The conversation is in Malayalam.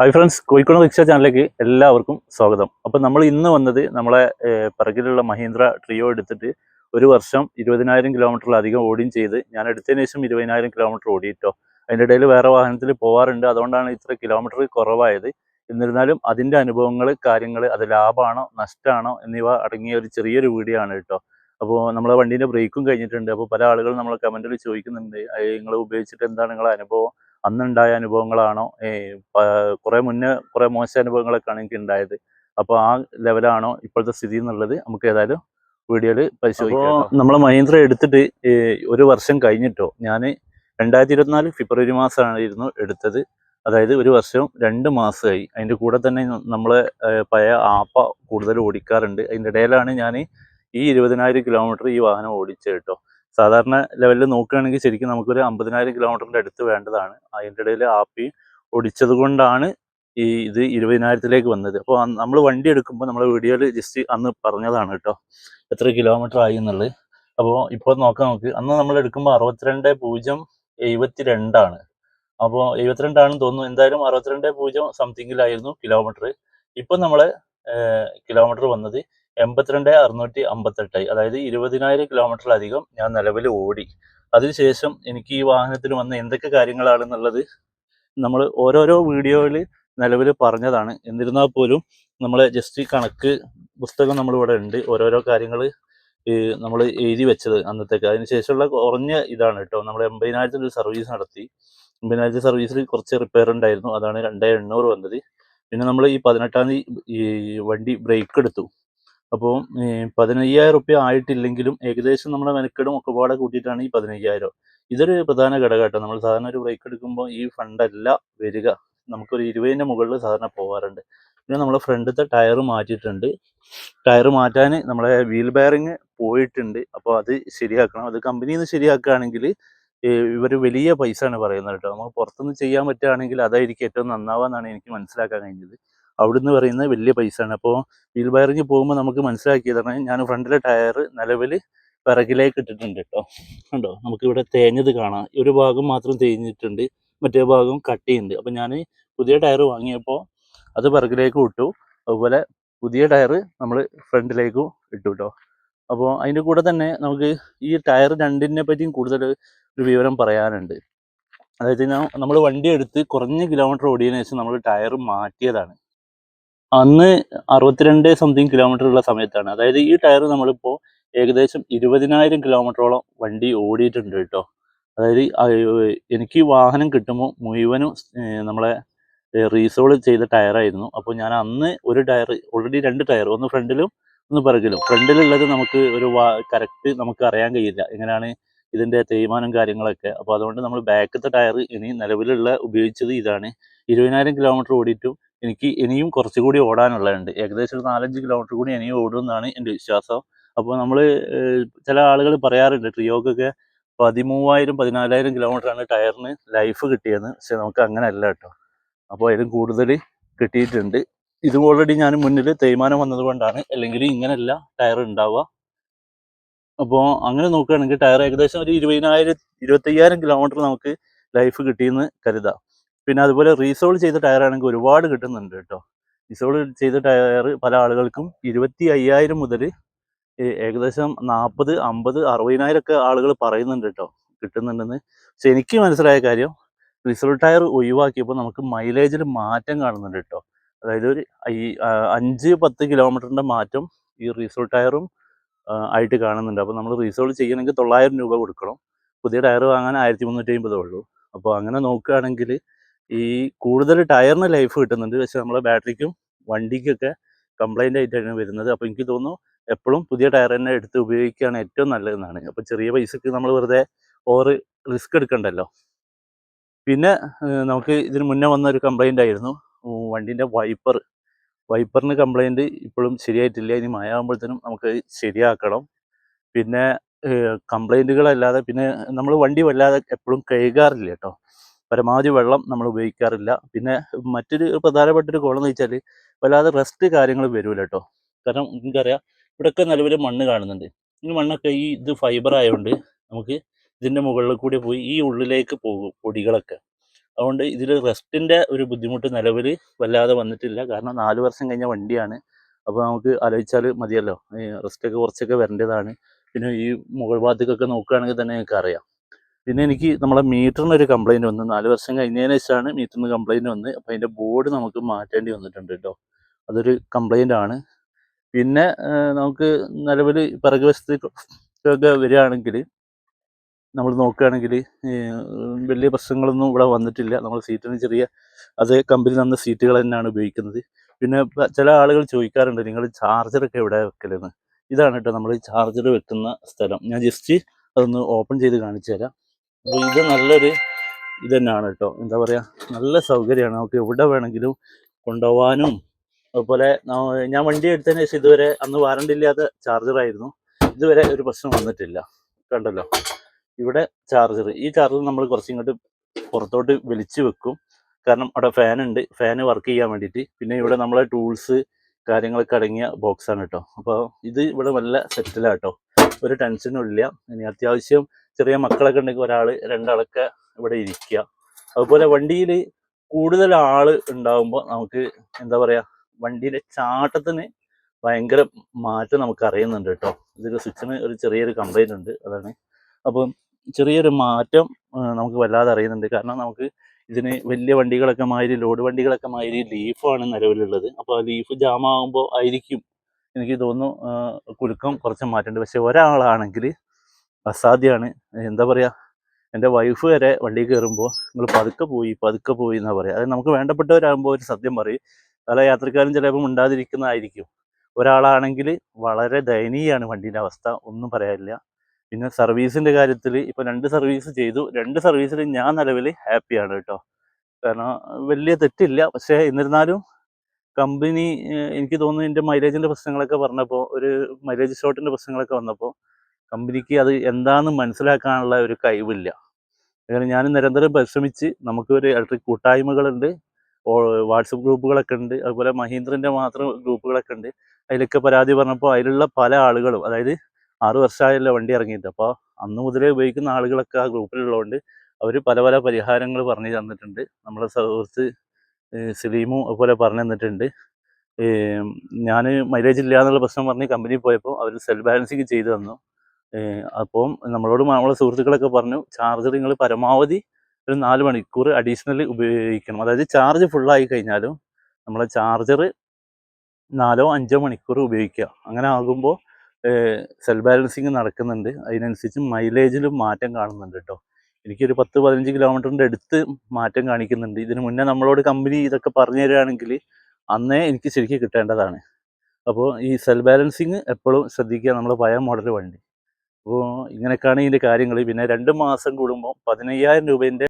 ഹായ് ഫ്രണ്ട്സ് കോഴിക്കോട് റിക്ഷ ചാനലിലേക്ക് എല്ലാവർക്കും സ്വാഗതം. അപ്പം നമ്മൾ ഇന്ന് വന്നത് നമ്മളെ പിറകിലുള്ള മഹീന്ദ്ര ട്രിയോ എടുത്തിട്ട് ഒരു വർഷം ഇരുപതിനായിരം കിലോമീറ്ററിലധികം ഓടിയും ചെയ്ത് ഞാൻ എടുത്തതിന് ശേഷം ഇരുപതിനായിരം കിലോമീറ്റർ ഓടിയിട്ടോ. അതിന്റെ ഇടയിൽ വേറെ വാഹനത്തിൽ പോകാറുണ്ട് അതുകൊണ്ടാണ് ഇത്ര കിലോമീറ്റർ കുറവായത്. എന്നിരുന്നാലും അതിന്റെ അനുഭവങ്ങൾ കാര്യങ്ങൾ അത് ലാഭമാണോ നഷ്ടമാണോ എന്നിവ അടങ്ങിയ ഒരു ചെറിയൊരു വീഡിയോ ആണ് കേട്ടോ. അപ്പോൾ നമ്മളെ വണ്ടീന്റെ ബ്രേക്കും കഴിഞ്ഞിട്ടുണ്ട്. അപ്പോൾ പല ആളുകളും നമ്മളെ കമന്റിൽ ചോദിക്കുന്നുണ്ട്. നിങ്ങൾ ഉപയോഗിച്ചിട്ട് എന്താണ് നിങ്ങളുടെ അനുഭവം? അന്നുണ്ടായ അനുഭവങ്ങളാണോ? കുറേ കുറെ മുന്നേ കുറേ മോശ അനുഭവങ്ങളൊക്കെയാണ് എനിക്ക് ഉണ്ടായത്. അപ്പോൾ ആ ലെവലാണോ ഇപ്പോഴത്തെ സ്ഥിതി എന്നുള്ളത് നമുക്ക് ഏതായാലും വീഡിയോയിൽ പരിശോധിക്കാം നമ്മൾ മഹീന്ദ്ര എടുത്തിട്ട് ഒരു വർഷം കഴിഞ്ഞിട്ടോ ഞാൻ രണ്ടായിരത്തി ഇരുപത്തിനാല് ഫെബ്രുവരി മാസമായിരുന്നു എടുത്തത്. അതായത് ഒരു വർഷം രണ്ട് മാസമായി. അതിന്റെ കൂടെ തന്നെ നമ്മൾ പഴയ ആപ്പ കൂടുതൽ ഓടിക്കാറുണ്ട്. അതിന്റെ ഇടയിലാണ് ഞാൻ ഈ ഇരുപതിനായിരം കിലോമീറ്റർ ഈ വാഹനം ഓടിച്ചത് കേട്ടോ. സാധാരണ ലെവലിൽ നോക്കുകയാണെങ്കിൽ ശരിക്കും നമുക്കൊരു അമ്പതിനായിരം കിലോമീറ്ററിന്റെ അടുത്ത് വേണ്ടതാണ്. അതിന്റെ ഇടയിൽ ആപ്പി ഒടിച്ചത് കൊണ്ടാണ് ഈ ഇത് ഇരുപതിനായിരത്തിലേക്ക് വന്നത്. അപ്പോൾ നമ്മൾ വണ്ടി എടുക്കുമ്പോൾ നമ്മൾ വീഡിയോയിൽ ജസ്റ്റ് അന്ന് പറഞ്ഞതാണ് കേട്ടോ എത്ര കിലോമീറ്റർ ആയി എന്നുള്ളത്. അപ്പോൾ ഇപ്പോൾ നോക്കാം നമുക്ക്. അന്ന് നമ്മൾ എടുക്കുമ്പോൾ അറുപത്തിരണ്ട് പൂജ്യം എഴുപത്തി രണ്ടാണ് അപ്പോൾ എഴുപത്തിരണ്ടാണെന്ന് തോന്നുന്നു. എന്തായാലും അറുപത്തിരണ്ട് പൂജ്യം സംതിങ്ങിലായിരുന്നു കിലോമീറ്റർ ഇപ്പം നമ്മൾ കിലോമീറ്റർ വന്നത് എൺപത്തിരണ്ട് അറുന്നൂറ്റി അമ്പത്തെട്ടായി അതായത് ഇരുപതിനായിരം കിലോമീറ്ററിലധികം ഞാൻ നിലവിൽ ഓടി. അതിനുശേഷം എനിക്ക് ഈ വാഹനത്തിൽ വന്ന എന്തൊക്കെ കാര്യങ്ങളാണെന്നുള്ളത് നമ്മൾ ഓരോരോ വീഡിയോയിൽ നിലവിൽ പറഞ്ഞതാണ്. എന്നിരുന്നാൽ പോലും നമ്മൾ ജസ്റ്റ് കണക്ക് പുസ്തകം നമ്മളിവിടെ ഉണ്ട്. ഓരോരോ കാര്യങ്ങൾ നമ്മൾ എഴുതി വെച്ചത് അന്നത്തേക്ക്. അതിനുശേഷമുള്ള കുറഞ്ഞ ഇതാണ് കേട്ടോ. നമ്മൾ എൺപതിനായിരത്തിൽ ഒരു സർവീസ് നടത്തി. എൺപതിനായിരത്തി സർവീസിൽ കുറച്ച് റിപ്പയർ ഉണ്ടായിരുന്നു. അതാണ് രണ്ടായിരം എണ്ണൂറ് വന്നത്. പിന്നെ നമ്മൾ ഈ പതിനെട്ടാം തീയതി ഈ വണ്ടി ബ്രേക്ക് എടുത്തു. അപ്പോൾ പതിനയ്യായിരം റുപ്യ ആയിട്ടില്ലെങ്കിലും ഏകദേശം നമ്മുടെ മെനക്കെടും ഒക്കെ പാടെ കൂട്ടിയിട്ടാണ് ഈ പതിനയ്യായിരം. ഇതൊരു പ്രധാന ഘടകമായിട്ടോ നമ്മൾ സാധാരണ ഒരു ബ്രേക്ക് എടുക്കുമ്പോൾ ഈ ഫണ്ടല്ല വരിക. നമുക്കൊരു ഇരുപതിന്റെ മുകളിൽ സാധാരണ പോകാറുണ്ട് പിന്നെ നമ്മളെ ഫ്രണ്ടിലത്തെ ടയർ മാറ്റിയിട്ടുണ്ട്. ടയർ മാറ്റാൻ നമ്മളെ വീൽ ബെയറിങ് പോയിട്ടുണ്ട്. അപ്പോൾ അത് ശരിയാക്കണം. അത് കമ്പനിയിൽ നിന്ന് ശരിയാക്കുകയാണെങ്കിൽ ഇവർ വലിയ പൈസ ആണ് പറയുന്നത് കേട്ടോ. നമുക്ക് പുറത്തുനിന്ന് ചെയ്യാൻ പറ്റുകയാണെങ്കിൽ അതായിരിക്കും ഏറ്റവും നന്നാവാന്നാണ് എനിക്ക് മനസ്സിലാക്കാൻ കഴിഞ്ഞത്. അവിടുന്ന് പറയുന്നത് വലിയ പൈസ ആണ് അപ്പോൾ വീൽ ബയറിങ് പോകുമ്പോൾ നമുക്ക് മനസ്സിലാക്കിയതാണ് ഞാൻ ഫ്രണ്ടിലെ ടയർ നിലവിൽ പിറകിലേക്ക് ഇട്ടിട്ടുണ്ട് കേട്ടോ കണ്ടോ? നമുക്കിവിടെ തേഞ്ഞത് കാണാം. ഒരു ഭാഗം മാത്രം തേഞ്ഞിട്ടുണ്ട്. മറ്റേ ഭാഗം കട്ട് ചെയ്യുന്നുണ്ട്. അപ്പം ഞാൻ പുതിയ ടയർ വാങ്ങിയപ്പോൾ അത് പിറകിലേക്ക് ഇട്ടു. അതുപോലെ പുതിയ ടയർ നമ്മൾ ഫ്രണ്ടിലേക്കും ഇട്ടു കേട്ടോ അപ്പോൾ അതിന്റെ കൂടെ തന്നെ നമുക്ക് ഈ ടയർ രണ്ടിനെ പറ്റിയും കൂടുതൽ ഒരു വിവരം പറയാനുണ്ട്. അതായത് നമ്മൾ വണ്ടി എടുത്ത് കുറഞ്ഞ കിലോമീറ്റർ ഓടിയതിനു ശേഷം നമ്മൾ ടയർ മാറ്റിയതാണ്. അന്ന് അറുപത്തിരണ്ട് സംതിങ് കിലോമീറ്റർ ഉള്ള സമയത്താണ്. അതായത് ഈ ടയർ നമ്മളിപ്പോൾ ഏകദേശം ഇരുപതിനായിരം കിലോമീറ്ററോളം വണ്ടി ഓടിയിട്ടുണ്ട് കേട്ടോ. അതായത് എനിക്ക് വാഹനം കിട്ടുമ്പോൾ മുഴുവനും നമ്മളെ റീസോൾ ചെയ്ത ടയറായിരുന്നു അപ്പോൾ ഞാൻ അന്ന് ഒരു ടയർ ഓൾറെഡി രണ്ട് ടയർ ഒന്ന് ഫ്രണ്ടിലും ഒന്ന് പിറകിലും. ഫ്രണ്ടിലുള്ളത് നമുക്ക് ഒരു കറക്റ്റ് നമുക്ക് അറിയാൻ കഴിയില്ല. എങ്ങനെയാണ് ഇതിന്റെ തേയ്മാനം കാര്യങ്ങളൊക്കെ. അപ്പോൾ അതുകൊണ്ട് നമ്മൾ ബാക്കത്തെ ടയർ ഇനി നിലവിലുള്ള ഉപയോഗിച്ചത് ഇതാണ്. ഇരുപതിനായിരം കിലോമീറ്റർ ഓടിയിട്ടും എനിക്ക് ഇനിയും കുറച്ചുകൂടി ഓടാനുള്ളതുണ്ട്. ഏകദേശം ഒരു നാലഞ്ച് കിലോമീറ്റർ കൂടി ഇനിയും ഓടുമെന്നാണ് എന്റെ വിശ്വാസം. അപ്പോൾ നമ്മൾ ചില ആളുകൾ പറയാറുണ്ട് ട്രിയോക്കൊക്കെ പതിമൂവായിരം പതിനാലായിരം കിലോമീറ്ററാണ് ടയറിന് ലൈഫ് കിട്ടിയെന്ന്. പക്ഷെ നമുക്ക് അങ്ങനെ അല്ല കേട്ടോ. അപ്പോൾ അതിലും കൂടുതൽ കിട്ടിയിട്ടുണ്ട്. ഇത് ഓൾറെഡി ഞാൻ മുന്നിൽ തേയ്മാനം വന്നത് കൊണ്ടാണ്. അല്ലെങ്കിൽ ഇങ്ങനെയല്ല ടയർ ഉണ്ടാവുക. അപ്പോൾ അങ്ങനെ നോക്കുകയാണെങ്കിൽ ടയർ ഏകദേശം ഒരു ഇരുപതിനായിരം ഇരുപത്തയ്യായിരം കിലോമീറ്റർ നമുക്ക് ലൈഫ് കിട്ടിയെന്ന് കരുതാം. പിന്നെ അതുപോലെ റീസോൾ ചെയ്ത ടയർ ആണെങ്കിൽ ഒരുപാട് കിട്ടുന്നുണ്ട് കേട്ടോ. റീസോൾ ചെയ്ത ടയർ പല ആളുകൾക്കും ഇരുപത്തി അയ്യായിരം മുതൽ ഏകദേശം നാൽപ്പത് അമ്പത് അറുപതിനായിരം ഒക്കെ ആളുകൾ പറയുന്നുണ്ട് കേട്ടോ കിട്ടുന്നുണ്ടെന്ന്. പക്ഷെ എനിക്ക് മനസ്സിലായ കാര്യം റിസോൾ ടയർ ഒഴിവാക്കിയപ്പോൾ നമുക്ക് മൈലേജിൽ മാറ്റം കാണുന്നുണ്ട് കേട്ടോ. അതായത് ഒരു അഞ്ച് പത്ത് കിലോമീറ്ററിന്റെ മാറ്റം ഈ റീസോൾ ടയറും ആയിട്ട് കാണുന്നുണ്ട്. അപ്പോൾ നമ്മൾ റീസോൾ ചെയ്യണമെങ്കിൽ തൊള്ളായിരം രൂപ കൊടുക്കണം. പുതിയ ടയർ വാങ്ങാൻ ആയിരത്തി മുന്നൂറ്റി അമ്പതേ ഉള്ളൂ. അപ്പോൾ അങ്ങനെ നോക്കുകയാണെങ്കിൽ ഈ കൂടുതൽ ടയറിന് ലൈഫ് കിട്ടുന്നുണ്ട്. പക്ഷെ നമ്മളെ ബാറ്ററിക്കും വണ്ടിക്കൊക്കെ കംപ്ലൈന്റ് ആയിട്ടാണ് വരുന്നത്. അപ്പോൾ എനിക്ക് തോന്നുന്നു എപ്പോഴും പുതിയ ടയർ തന്നെ എടുത്ത് ഉപയോഗിക്കുകയാണ് ഏറ്റവും നല്ലതെന്നാണ്. അപ്പോൾ ചെറിയ പൈസക്ക് നമ്മൾ വെറുതെ ഓവർ റിസ്ക് എടുക്കണ്ടല്ലോ. പിന്നെ നമുക്ക് ഇതിന് മുന്നേ വന്ന ഒരു കംപ്ലൈന്റ് ആയിരുന്നു. വണ്ടീന്റെ വൈപ്പർ വൈപ്പറിന് കംപ്ലൈന്റ് ഇപ്പോഴും ശരിയായിട്ടില്ല. ഇനി മഴ മഴയാകുമ്പോഴത്തേനും നമുക്ക് ശരിയാക്കണം. പിന്നെ കംപ്ലൈന്റുകളല്ലാതെ പിന്നെ നമ്മൾ വണ്ടി വല്ലാതെ എപ്പോഴും കഴുകാറില്ല കേട്ടോ. പരമാവധി വെള്ളം നമ്മൾ ഉപയോഗിക്കാറില്ല. പിന്നെ മറ്റൊരു പ്രധാനപ്പെട്ട ഒരു ഗുണം എന്ന് വെച്ചാൽ വല്ലാതെ റെസ്റ്റ് കാര്യങ്ങൾ വരില്ല കേട്ടോ കാരണം നിങ്ങൾക്കറിയാം ഇവിടെയൊക്കെ നിലവിൽ മണ്ണ് കാണുന്നുണ്ട്. ഈ മണ്ണൊക്കെ ഈ ഇത് ഫൈബർ ആയതുകൊണ്ട് നമുക്ക് ഇതിന്റെ മുകളിൽ കൂടി പോയി ഈ ഉള്ളിലേക്ക് പോകും പൊടികളൊക്കെ. അതുകൊണ്ട് ഇതിൽ റെസ്റ്റിന്റെ ഒരു ബുദ്ധിമുട്ട് നിലവിൽ വല്ലാതെ വന്നിട്ടില്ല. കാരണം നാല് വർഷം കഴിഞ്ഞ വണ്ടിയാണ്. അപ്പോൾ നമുക്ക് ആലോചിച്ചാൽ മതിയല്ലോ. ഈ റെസ്റ്റൊക്കെ കുറച്ചൊക്കെ വരേണ്ടതാണ്. പിന്നെ ഈ മുകൾ ഭാഗത്തേക്കൊക്കെ നോക്കുകയാണെങ്കിൽ തന്നെ നിങ്ങൾക്ക് അറിയാം പിന്നെ എനിക്ക് നമ്മളെ മീറ്ററിന് ഒരു കംപ്ലൈന്റ് വന്നു. നാല് വർഷം കഴിഞ്ഞതിന് ശേഷമാണ് മീറ്ററിന് കംപ്ലൈന്റ് വന്ന് അപ്പോൾ അതിന്റെ ബോർഡ് നമുക്ക് മാറ്റേണ്ടി വന്നിട്ടുണ്ട് കേട്ടോ അതൊരു കംപ്ലൈന്റ് ആണ്. പിന്നെ നമുക്ക് നിലവിൽ പിറകു വശത്തേക്കൊക്കെ വരികയാണെങ്കിൽ നമ്മൾ നോക്കുകയാണെങ്കിൽ വലിയ പ്രശ്നങ്ങളൊന്നും ഇവിടെ വന്നിട്ടില്ല. നമ്മൾ സീറ്റിന് ചെറിയ അതേ കമ്പനി തന്ന സീറ്റുകൾ തന്നെയാണ് ഉപയോഗിക്കുന്നത്. പിന്നെ ചില ആളുകൾ ചോദിക്കാറുണ്ട് നിങ്ങൾ ചാർജറൊക്കെ എവിടെ വെക്കലെന്ന്? ഇതാണ് കേട്ടോ നമ്മൾ ചാർജർ വെക്കുന്ന സ്ഥലം. ഞാൻ ജസ്റ്റ് അതൊന്ന് ഓപ്പൺ ചെയ്ത് കാണിച്ചു തരാം. ഇത് നല്ലൊരു ഇത് തന്നെയാണ് കേട്ടോ. എന്താ പറയുക നല്ല സൗകര്യമാണ്. നമുക്ക് എവിടെ വേണമെങ്കിലും കൊണ്ടുപോകാനും അതുപോലെ ഞാൻ വണ്ടി എടുത്തതിന് ശേഷം ഇതുവരെ അന്ന് വാറണ്ടി ഇല്ലാത്ത ചാർജറായിരുന്നു ഇതുവരെ ഒരു പ്രശ്നം വന്നിട്ടില്ല. കണ്ടല്ലോ? ഇവിടെ ചാർജർ ഈ ചാർജർ നമ്മൾ കുറച്ചിങ്ങോട്ട് പുറത്തോട്ട് വലിച്ചു വെക്കും. കാരണം അവിടെ ഫാൻ ഉണ്ട്. ഫാന് വർക്ക് ചെയ്യാൻ വേണ്ടിയിട്ട്. പിന്നെ ഇവിടെ നമ്മളെ ടൂൾസ് കാര്യങ്ങളൊക്കെ അടങ്ങിയ ബോക്സാണ് കേട്ടോ. അപ്പോൾ ഇത് ഇവിടെ നല്ല സെറ്റിലാണ് കേട്ടോ. ഒരു ടെൻഷനും ഇല്ല. ഇനി അത്യാവശ്യം ചെറിയ മക്കളൊക്കെ ഉണ്ടെങ്കിൽ ഒരാൾ രണ്ടാളൊക്കെ ഇവിടെ ഇരിക്കുക. അതുപോലെ വണ്ടിയിൽ കൂടുതൽ ആൾ ഉണ്ടാകുമ്പോൾ നമുക്ക് എന്താ പറയുക വണ്ടിയുടെ ചാട്ടത്തിന് ഭയങ്കര മാറ്റം നമുക്ക് അറിയുന്നുണ്ട് കേട്ടോ. ഇതിൽ സ്വിച്ചിന് ഒരു ചെറിയൊരു കംപ്ലൈന്റ് ഉണ്ട് അതാണ്. അപ്പം ചെറിയൊരു മാറ്റം നമുക്ക് വല്ലാതെ അറിയുന്നുണ്ട്. കാരണം നമുക്ക് ഇതിന് വലിയ വണ്ടികളൊക്കെ മാതിരി ലോഡ് വണ്ടികളൊക്കെ മാതിരി ലീഫാണ് നിലവിലുള്ളത്. അപ്പോൾ ആ ലീഫ് ജാമാകുമ്പോൾ ആയിരിക്കും എനിക്ക് തോന്നുന്നു കുലുക്കം കുറച്ച് മാറ്റേണ്ടി. പക്ഷെ ഒരാളാണെങ്കിൽ അസാധ്യമാണ് എന്താ പറയുക എന്റെ വൈഫ് വരെ വണ്ടി കയറുമ്പോൾ നിങ്ങൾ പതുക്കെ പോയി പതുക്കെ പോയി എന്നാ പറയുക അതായത് നമുക്ക് വേണ്ടപ്പെട്ടവരാകുമ്പോൾ ഒരു സത്യം പറയും. പല യാത്രക്കാരും ചിലപ്പോൾ ഉണ്ടാതിരിക്കുന്നതായിരിക്കും ഒരാളാണെങ്കിൽ വളരെ ദയനീയമാണ് വണ്ടീന്റെ അവസ്ഥ ഒന്നും പറയാനില്ല. പിന്നെ സർവീസിന്റെ കാര്യത്തിൽ ഇപ്പോൾ രണ്ട് സർവീസ് ചെയ്തു. രണ്ട് സർവീസിൽ ഞാൻ നിലവിൽ ഹാപ്പിയാണ് കേട്ടോ. കാരണം വലിയ തെറ്റില്ല. പക്ഷേ എന്നിരുന്നാലും കമ്പനി എനിക്ക് തോന്നുന്നു എന്റെ മൈലേജിന്റെ പ്രശ്നങ്ങളൊക്കെ പറഞ്ഞപ്പോൾ ഒരു മൈലേജ് ഷോട്ടിന്റെ പ്രശ്നങ്ങളൊക്കെ വന്നപ്പോൾ കമ്പനിക്ക് അത് എന്താണെന്ന് മനസ്സിലാക്കാനുള്ള ഒരു കഴിവില്ല. അങ്ങനെ ഞാൻ നിരന്തരം പരിശ്രമിച്ച് നമുക്ക് ഒരു ഇലക്ട്രിക് കൂട്ടായ്മകളുണ്ട് വാട്സപ്പ് ഗ്രൂപ്പുകളൊക്കെ ഉണ്ട് അതുപോലെ മഹീന്ദ്രന്റെ മാത്രം ഗ്രൂപ്പുകളൊക്കെ ഉണ്ട്. അതിലൊക്കെ പരാതി പറഞ്ഞപ്പോൾ അതിലുള്ള പല ആളുകളും അതായത് ആറ് വർഷമായല്ലോ വണ്ടി ഇറങ്ങിയിട്ട് അപ്പോൾ അന്ന് മുതലേ ഉപയോഗിക്കുന്ന ആളുകളൊക്കെ ആ ഗ്രൂപ്പിലുള്ളതുകൊണ്ട് അവർ പല പല പരിഹാരങ്ങൾ പറഞ്ഞു തന്നിട്ടുണ്ട്. നമ്മളെ സുഹൃത്ത് സലീമും അതുപോലെ പറഞ്ഞു തന്നിട്ടുണ്ട്. ഞാൻ മൈലേജ് ഇല്ല എന്നുള്ള പ്രശ്നം പറഞ്ഞ് കമ്പനി പോയപ്പോൾ അവർ സെൽ ബാലൻസിങ് ചെയ്തു തന്നു. അപ്പോൾ നമ്മളോട് നമ്മളെ സുഹൃത്തുക്കളൊക്കെ പറഞ്ഞു ചാർജർ നിങ്ങൾ പരമാവധി ഒരു നാല് മണിക്കൂർ അഡീഷണൽ ഉപയോഗിക്കണം. അതായത് ചാർജ് ഫുള്ളായി കഴിഞ്ഞാലും നമ്മളെ ചാർജർ നാലോ അഞ്ചോ മണിക്കൂർ ഉപയോഗിക്കുക. അങ്ങനെ ആകുമ്പോൾ സെൽ ബാലൻസിങ് നടക്കുന്നുണ്ട്. അതിനനുസരിച്ച് മൈലേജിലും മാറ്റം കാണുന്നുണ്ട് കേട്ടോ എനിക്കൊരു പത്ത് പതിനഞ്ച് കിലോമീറ്ററിന്റെ അടുത്ത് മാറ്റം കാണിക്കുന്നുണ്ട്. ഇതിന് മുന്നേ നമ്മളോട് കമ്പനി ഇതൊക്കെ പറഞ്ഞു തരികയാണെങ്കിൽ അന്നേ എനിക്ക് ശരിക്കും കിട്ടേണ്ടതാണ്. അപ്പോൾ ഈ സെൽ ബാലൻസിങ് എപ്പോഴും ശ്രദ്ധിക്കുക നമ്മൾ പഴയ മോഡൽ വണ്ടി. അപ്പോൾ ഇങ്ങനെയൊക്കെയാണ് ഇതിന്റെ കാര്യങ്ങൾ പിന്നെ രണ്ട് മാസം കൂടുമ്പോൾ പതിനയ്യായിരം രൂപേന്റെ